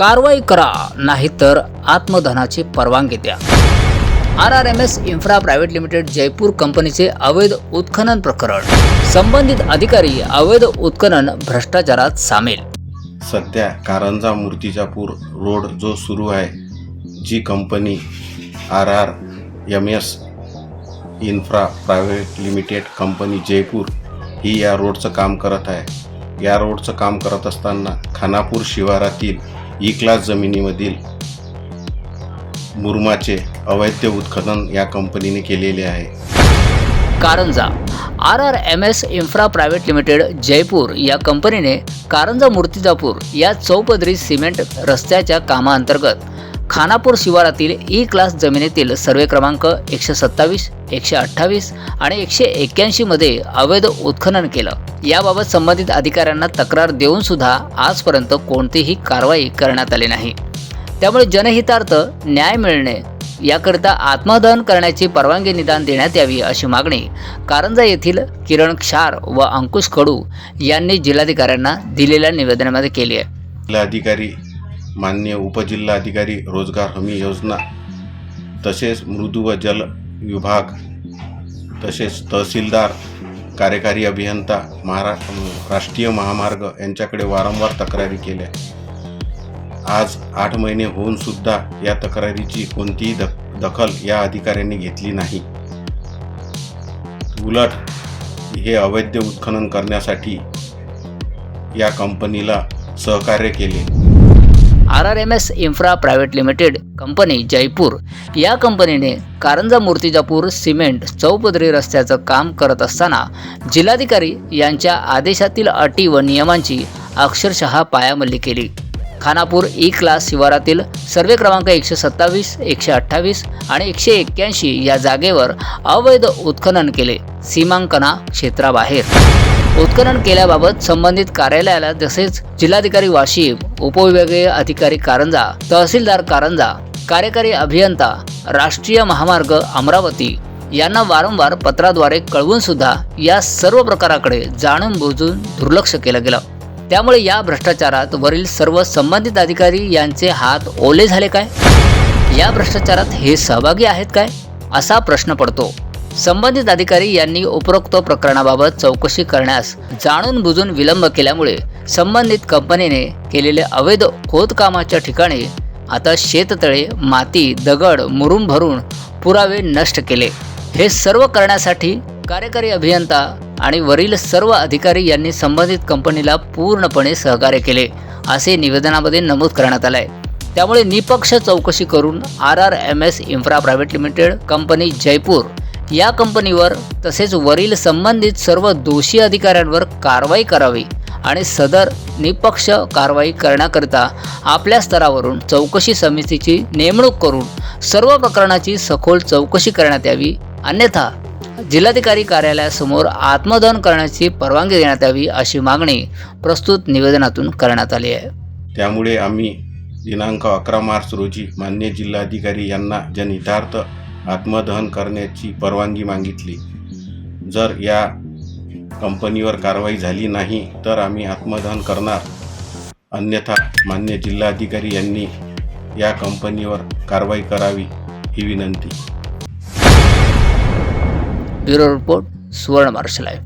कारवाई करा नाहीतर आत्मधनाची परवानगी द्या. R R M S infra private limited Jaipur कंपनीचे अवैध उत्खनन प्रकरण. संबंधित अधिकारी अवैध उत्खनन भ्रष्टाचारात सामील. सध्या कारंजा मूर्तिजापूर रोड जो सुरू आहे जी company R R M S infra private limited company Jaipur ही या रोडचं काम करत आहे. या रोडचं काम करत असताना खानापूर शिवारातील ई क्लास जमिनीमधील मुरमाचे अवैध उत्खनन या कंपनीने केलेले आहे. Karanja R R M S infra private limited Jaipur या कंपनीने कारंजा मूर्तिजापूर या चौपदरी सिमेंट रस्त्याच्या कामाअंतर्गत खानापूर शिवारातील ई क्लास जमिनीतील सर्वे क्रमांक एकशे सत्तावीस एकशे अठ्ठावीस आणि एकशे एक्क्याऐंशीमध्ये अवैध उत्खनन केलं. याबाबत संबंधित अधिकाऱ्यांना तक्रार देऊन सुद्धा आजपर्यंत कोणतीही कारवाई करण्यात आली नाही. त्यामुळे जनहितार्थ न्याय मिळणे याकरिता आत्मदहन करण्याची परवानगी निदान देण्यात यावी अशी मागणी कारंजा येथील किरण क्षार व अंकुश कडू यांनी जिल्हाधिकाऱ्यांना दिलेल्या निवेदनामध्ये केली आहे. जिल्हाधिकारी मान्य उपजिल्हाधिकारी रोजगार हमी योजना तसेच मृदू व जल विभाग तसेच तहसीलदार कार्यकारी अभियंता महारा राष्ट्रीय महामार्ग यांच्याकडे वारंवार तक्रारी केल्या. आज आठ महिने होऊन सुद्धा या तक्रारीची कोणतीही दख दखल या अधिकाऱ्यांनी घेतली नाही. उलट हे अवैध उत्खनन करण्यासाठी या कंपनीला सहकार्य केले. R R M S infra private limited company Jaipur या कंपनीने कारंजा मूर्तिजापूर सिमेंट चौपदरी रस्त्याचं काम करत असताना जिल्हाधिकारी यांच्या आदेशातील अटी व नियमांची अक्षरशः पायामल्ली केली. खानापूर ई क्लास शिवारातील सर्वे क्रमांक एकशे सत्तावीस एकशे अठ्ठावीस आणि एकशे एक्क्याऐंशी या जागेवर अवैध उत्खनन केले. सीमांकना क्षेत्राबाहेर. उत्खनन केल्याबाबत संबंधित कार्यालयाला तसेच जिल्हाधिकारी वाशिम उपविभागीय अधिकारी कारंजा तहसीलदार कारंजा कार्यकारी अभियंता राष्ट्रीय महामार्ग अमरावती यांना वारंवार पत्राद्वारे कळवून सुद्धा या सर्व प्रकाराकडे जाणून बुजून दुर्लक्ष केलं गेलं. त्यामुळे या भ्रष्टाचारात वरील सर्व संबंधित अधिकारी यांचे हात ओले झाले काय? या भ्रष्टाचारात हे सहभागी आहेत काय? असा प्रश्न पडतो. संबंधित अधिकारी यांनी उपरोक्त प्रकरणाबाबत चौकशी करण्यास जाणून बुजून विलंब केल्यामुळे संबंधित कंपनीने केलेले अवैध खोदकामाच्या ठिकाणी आता शेततळे माती दगड मुरुम भरून पुरावे नष्ट केले. हे सर्व करण्यासाठी कार्यकारी अभियंता आणि वरील सर्व अधिकारी यांनी संबंधित कंपनीला पूर्णपणे सहकार्य केले असे निवेदनामध्ये नमूद करण्यात आलं आहे त्यामुळे निपक्ष चौकशी करून R R M S infra private limited company Jaipur या कंपनीवर तसेच वरील संबंधित सर्व दोषी अधिकाऱ्यांवर कारवाई करावी आणि सदर निपक्ष कारवाई करण्याकरिता आपल्या स्तरावरून चौकशी समितीची नेमणूक करून सर्व प्रकरणाची सखोल चौकशी करण्यात यावी. अन्यथा जिल्हाधिकारी कार्यालयासमोर आत्मदहन करण्याची परवानगी देण्यात यावी अशी मागणी प्रस्तुत निवेदनातून करण्यात आली आहे. त्यामुळे आम्ही दिनांक अकरा मार्च रोजी मान्य जिल्हाधिकारी यांना जनहितार्थ आत्मदहन करण्याची परवानगी मागितली. जर या कंपनीवर कारवाई झाली नाही तर आम्ही आत्मदहन करणार. अन्यथा मान्य जिल्हाधिकारी यांनी या कंपनीवर कारवाई करावी ही विनंती. ब्युरो रिपोर्ट सुवर्ण मार्शल आहे